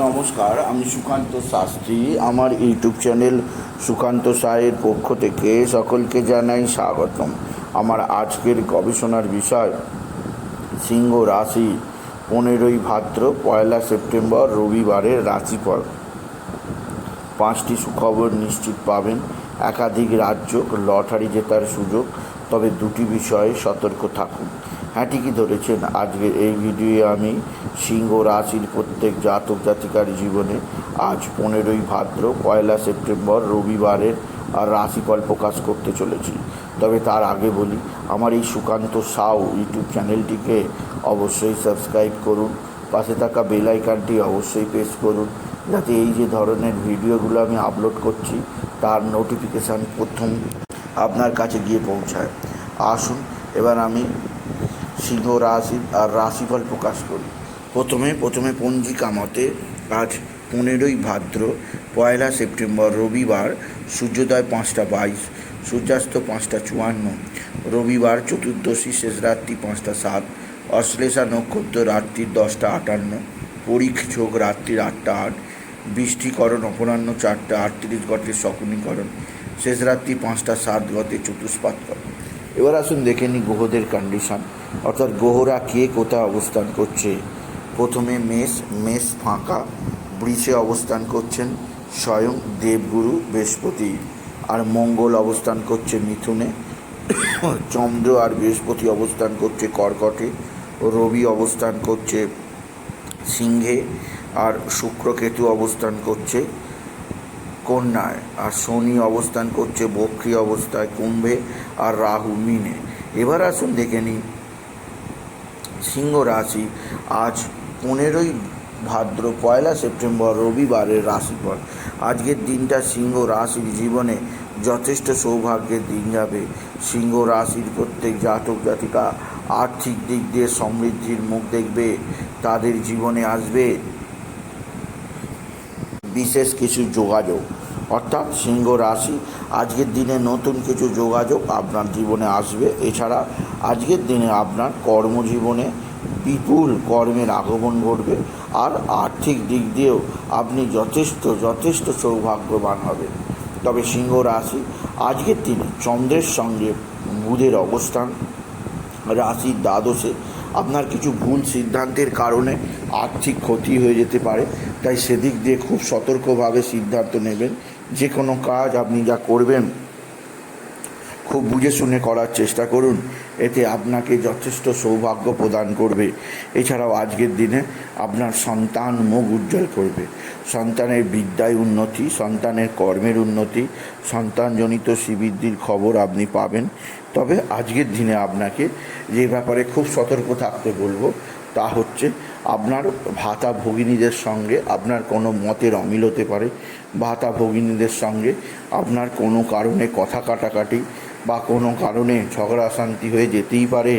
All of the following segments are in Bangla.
নমস্কার, আমি সুকান্ত শাস্ত্রী। আমার ইউটিউব চ্যানেল সুকান্ত সায়ের পক্ষ থেকে সকলকে জানাই স্বাগতম। আমার আজকের গবেষণার বিষয়, সিংহ রাশি পনেরোই ভাদ্র, পয়লা সেপ্টেম্বর, রবিবারের রাশিফল। পাঁচটি সুখবর নিশ্চিত পাবেন। একাধিক রাজ্য লটারি জেতার সুযোগ, তবে দুটি বিষয়ে সতর্ক থাকুন। হ্যাঁ ঠিকই ধরেছেন। আজকের এই ভিডিওয়ে আমি সিংহ রাশির প্রত্যেক জাতক জাতিকার জীবনে আজ পনেরোই ভাদ্র, পয়লা সেপ্টেম্বর রবিবারের আর রাশিফল প্রকাশ করতে চলেছি। তবে তার আগে বলি, আমার এই সুকান্ত সাউ ইউটিউব চ্যানেলটিকে অবশ্যই সাবস্ক্রাইব করুন, পাশে থাকা বেল আইকনটি অবশ্যই প্রেস করুন, যাতে এই যে ধরনের ভিডিওগুলো আমি আপলোড করছি, তার নোটিফিকেশান প্রথম আপনার কাছে গিয়ে পৌঁছায়। আসুন, এবার আমি সিংহ রাশি আর রাশিফল প্রকাশ করি। প্রথমে প্রথমে পঞ্জিকা মতে আজ পনেরোই ভাদ্র, পয়লা সেপ্টেম্বর রবিবার, সূর্যোদয় পাঁচটা বাইশ, সূর্যাস্ত পাঁচটা চুয়ান্ন, রবিবার চতুর্দশী শেষ রাত্রি পাঁচটা সাত, অশ্লেষা নক্ষত্র রাত্রির দশটা আটান্ন, পরীক্ষ যোগ রাত্রির আটটা আট, বৃষ্টিকরণ অপরাহ্ন চারটা আটত্রিশ গটে শকুনীকরণ, শেষ রাত্রি পাঁচটা সাত গতে চতুষ্পাত করণ এবার আসুন দেখে নিই গ্রহদের কন্ডিশন অর্থাৎ গ্রহরা কে কোথায় অবস্থান করছে? প্রথমে মেষ মেষ ফাঁকা, বৃষে অবস্থান করছেন স্বয়ং দেবগুরু বৃহস্পতি। আর মঙ্গল অবস্থান করছে মিথুনে। চন্দ্র আর বৃহস্পতি অবস্থান করছে কর্কটে। রবি অবস্থান করছে সিংহে। আর শুক্রকেতু অবস্থান করছে কন্যায়, আর শনি অবস্থান করছে, বক্রি অবস্থায় কুম্ভে, আর রাহু মিনে। এবার আসুন দেখে নিই। সিংহ রাশি, আজ পনেরোই ভাদ্র, পয়লা সেপ্টেম্বর, রবিবারের রাশিফল। আজকের দিনটা সিংহ রাশির জীবনে যথেষ্ট সৌভাগ্যের দিন যাবে। সিংহ রাশির প্রত্যেক জাতক, জাতিকা আর্থিক দিক দিয়ে সমৃদ্ধির মুখ দেখবে, তাদের জীবনে আসবে বিশেষ কিছু যোগাযোগ। অর্থাৎ সিংহ রাশি, আজকের দিনে নতুন কিছু যোগাযোগ আপনার জীবনে আসবে। এছাড়া আজকের দিনে আপনার কর্মজীবনে বিপুল কর্মের আগমন ঘটবে আর আর্থিক দিক দিয়েও আপনি যথেষ্ট যথেষ্ট সৌভাগ্যবান হবেন। তবে সিংহ রাশি, আজকের দিনে চন্দ্রের সঙ্গে বুধের অবস্থান রাশির দ্বাদশে আপনার কিছু ভুল সিদ্ধান্তের কারণে আর্থিক ক্ষতি হয়ে যেতে পারে, তাই সেদিক দিয়ে খুব সতর্কভাবে সিদ্ধান্ত নেবেন। যে কোনো কাজ আপনি যা করবেন খুব বুঝে শুনে করার চেষ্টা করুন। এতে আপনাকে যথেষ্ট সৌভাগ্য প্রদান করবে। এছাড়াও আজকের দিনে আপনার সন্তান মুখ উজ্জ্বল করবে। সন্তানের বিদ্যায় উন্নতি, সন্তানের কর্মের উন্নতি, সন্তানজনিত শ্রীবৃদ্ধির খবর আপনি পাবেন। তবে আজকের দিনে আপনাকে যে ব্যাপারে খুব সতর্ক থাকতে বলব, তা হচ্ছে আপনার ভাতা ভগিনীদের সঙ্গে আপনার কোনো মতের অমিল হতে পারে। ভাতা ভগিনীদের সঙ্গে আপনার কোনো কারণে কথা কাটাকাটি বা কোনো কারণে ঝগড়া অশান্তি হয়ে যেতেই পারে,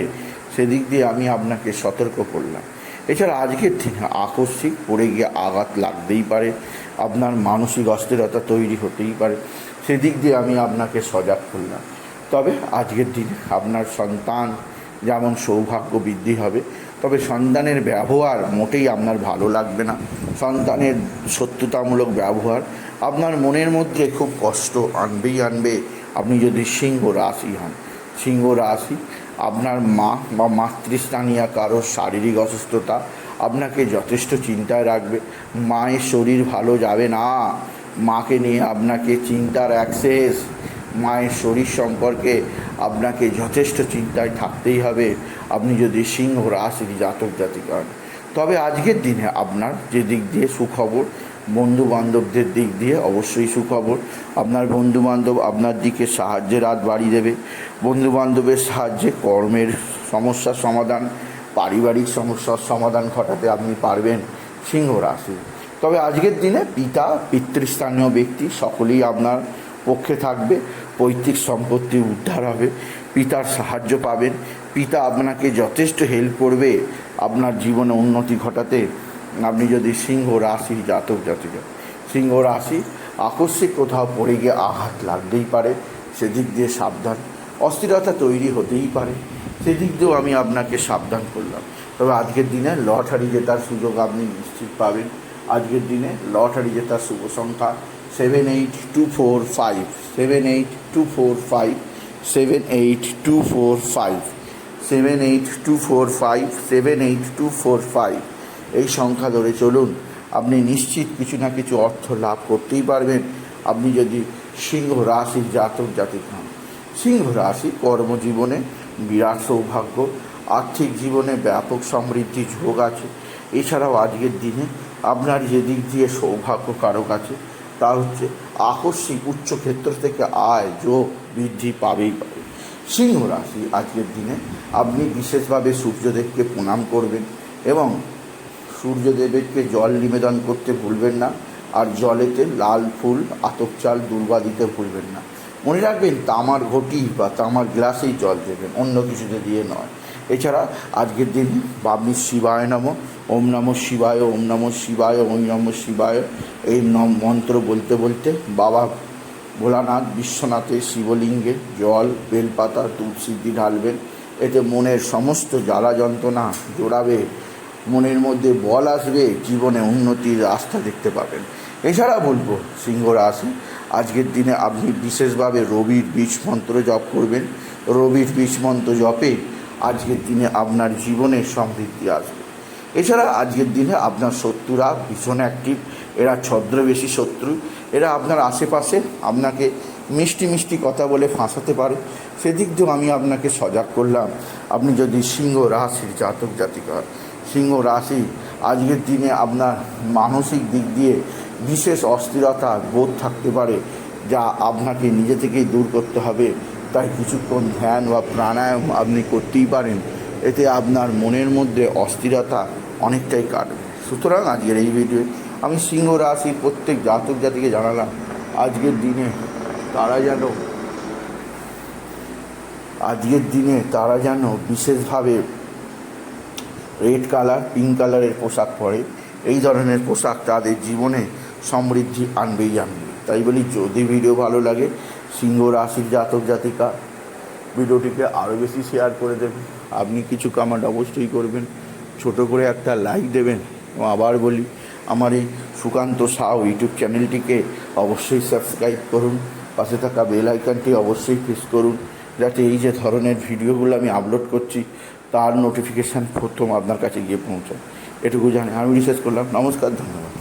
সেদিক দিয়ে আমি আপনাকে সতর্ক করলাম। এছাড়া আজকের দিনে আকস্মিক পড়ে গিয়ে আঘাত লাগতেই পারে, আপনার মানসিক অস্থিরতা তৈরি হতেই পারে, সেদিক দিয়ে আমি আপনাকে সজাগ করলাম। তবে আজকের দিনে আপনার সন্তান যেমন সৌভাগ্য বৃদ্ধি হবে, তবে সন্তানের ব্যবহার মোটেই আপনার ভালো লাগবে না। সন্তানের শত্রুতামূলক ব্যবহার আপনার মনের মধ্যে খুব কষ্ট আনবেই আনবে আপনি যদি সিংহ রাশি হন, সিংহ রাশি, আপনার মা বা মাতৃস্থানীয় কারও শারীরিক অসুস্থতা আপনাকে যথেষ্ট চিন্তায় রাখবে। মায়ের শরীর ভালো যাবে না। মাকে নিয়ে আপনাকে চিন্তার অ্যাক্সেস মায়ের শরীর সম্পর্কে আপনাকে যথেষ্ট চিন্তায় থাকতেই হবে। আপনি যদি সিংহ রাশির জাতক জাতিকা হন, তবে আজকের দিনে আপনার যে দিক দিয়ে সুখবর বন্ধু বান্ধবদের দিক দিয়ে অবশ্যই সুখবর। আপনার বন্ধু বান্ধব আপনার দিকে সাহায্যের হাত বাড়িয়ে দেবে। বন্ধু বান্ধবের সাহায্যে কর্মের সমস্যার সমাধান, পারিবারিক সমস্যার সমাধান ঘটাতে আপনি পারবেন সিংহ রাশি। তবে আজকের দিনে পিতা, পিতৃস্থানীয় ব্যক্তি সকলেই আপনার পক্ষে থাকবে, পৈতৃক সম্পত্তি উদ্ধার হবে, পিতার সাহায্য পাবেন। পিতা আপনাকে যথেষ্ট হেল্প করবে, আপনার জীবনে উন্নতি ঘটাতে। আপনি যদি সিংহ রাশি, জাতক জাতিকা সিংহ রাশি, আকস্মিক কোথাও পড়ে গিয়ে আঘাত লাগতেই পারে, সেদিক দিয়ে সাবধান। অস্থিরতা তৈরি হতেই পারে। সেদিক দিয়েও আমি আপনাকে সাবধান করলাম। তবে আজকের দিনে লটারি জেতার সুযোগ আপনি নিশ্চিত পাবেন। আজকের দিনে লটারি জেতার শুভ সংখ্যা seven eight two four five seven eight two four five seven eight two four five seven eight two four five seven eight two four five এই সংখ্যা ধরে চলুন। আপনি নিশ্চিত কিছু না কিছু অর্থ লাভ করতেই পারবেন। আপনি যদি সিংহ রাশির জাতক জাতিক হন, সিংহ রাশি কর্মজীবনে বিরাট সৌভাগ্য, আর্থিক জীবনে ব্যাপক সমৃদ্ধি যোগ আছে। এছাড়াও আজকের দিনে আপনার যে দিক দিয়ে সৌভাগ্য কারক আছে, তা হচ্ছে আকস্মিক উচ্চ ক্ষেত্র থেকে আয়, যোগ বৃদ্ধি পাবেই পাবে। সিংহ রাশি আজকের দিনে আপনি বিশেষভাবে সূর্যদেবকে প্রণাম করবেন এবং সূর্যদেবকে জল নিবেদন করতে ভুলবেন না, আর জলেতে লাল ফুল, আতপ চাল দুর্বা দিতে ভুলবেন না। মনে রাখবেন, তামার ঘটি বা তামার গ্লাসেই জল দেবেন, অন্য কিছুতে দিয়ে নয়। এছাড়া আজকের দিন বাবনি শিবায় নম, ওম নম শিবায়, ওম নম শিবায়, ওম নম শিবায়, এই নম মন্ত্র বলতে বলতে বাবা ভোলানাথ বিশ্বনাথের শিবলিঙ্গে জল, বেলপাতা সিদ্ধি ঢালবেন, এতে মনের সমস্ত জ্বালা যন্ত্রণা জোড়াবে মনের মধ্যে বল আসবে, জীবনে উন্নতির রাস্তা দেখতে পাবেন। এছাড়া বলব, সিংহ রাশি, আজকের দিনে আপনি বিশেষভাবে রবির বীজ মন্ত্র জপ করবেন। রবির বীজ মন্ত্র জপে আজকের দিনে আপনার জীবনে সমৃদ্ধি আসবে। এছাড়া আজকের দিনে আপনার শত্রুরা ভীষণ অ্যাক্টিভ এরা ছদ্রবেশী শত্রু, এরা আপনার আশেপাশে আপনাকে মিষ্টি মিষ্টি কথা বলে ফাঁসাতে পারে। সেদিক দিয়েও আমি আপনাকে সজাগ করলাম। আপনি যদি সিংহ রাশির জাতক জাতিকা সিংহ রাশি আজকের দিনে আপনার মানসিক দিক দিয়ে বিশেষ অস্থিরতা বোধ থাকতে পারে, যা আপনাকে নিজে থেকেই দূর করতে হবে। তাই কিছুক্ষণ ধ্যান বা প্রাণায়াম আপনি করতেই পারেন। এতে আপনার মনের মধ্যে অস্থিরতা অনেকটাই কাটবে। সুতরাং আজকের এই ভিডিও আমি সিংহ রাশির প্রত্যেক জাতক জাতিকে জানালাম, আজকের দিনে তারা যেন, আজকের দিনে তারা যেন বিশেষভাবে রেড কালার পিঙ্ক কালারের পোশাক পরে। এই ধরনের পোশাক তাদের জীবনে সমৃদ্ধি আনবেই আনবে। তাই বলি, যদি ভিডিও ভালো লাগে, সিংহ রাশির জাতক জাতিকা, ভিডিওটিকে আরও বেশি শেয়ার করে দেবেন। আপনি কিছু কামান্ড অবশ্যই করবেন। ছোট করে একটা লাইক দেবেন। আবার বলি, আমার এই সুকান্ত সাউ ইউটিউব চ্যানেলটিকে অবশ্যই সাবস্ক্রাইব করুন। পাশে থাকা বেল আইকনটি অবশ্যই প্রেস করুন। যাতে এই যে ধরনের ভিডিওগুলো আমি আপলোড করছি তার নোটিফিকেশান প্রথম আপনার কাছে গিয়ে পৌঁছায়। এটুকু জানি। আমি রিসার্চ করলাম। নমস্কার ধন্যবাদ।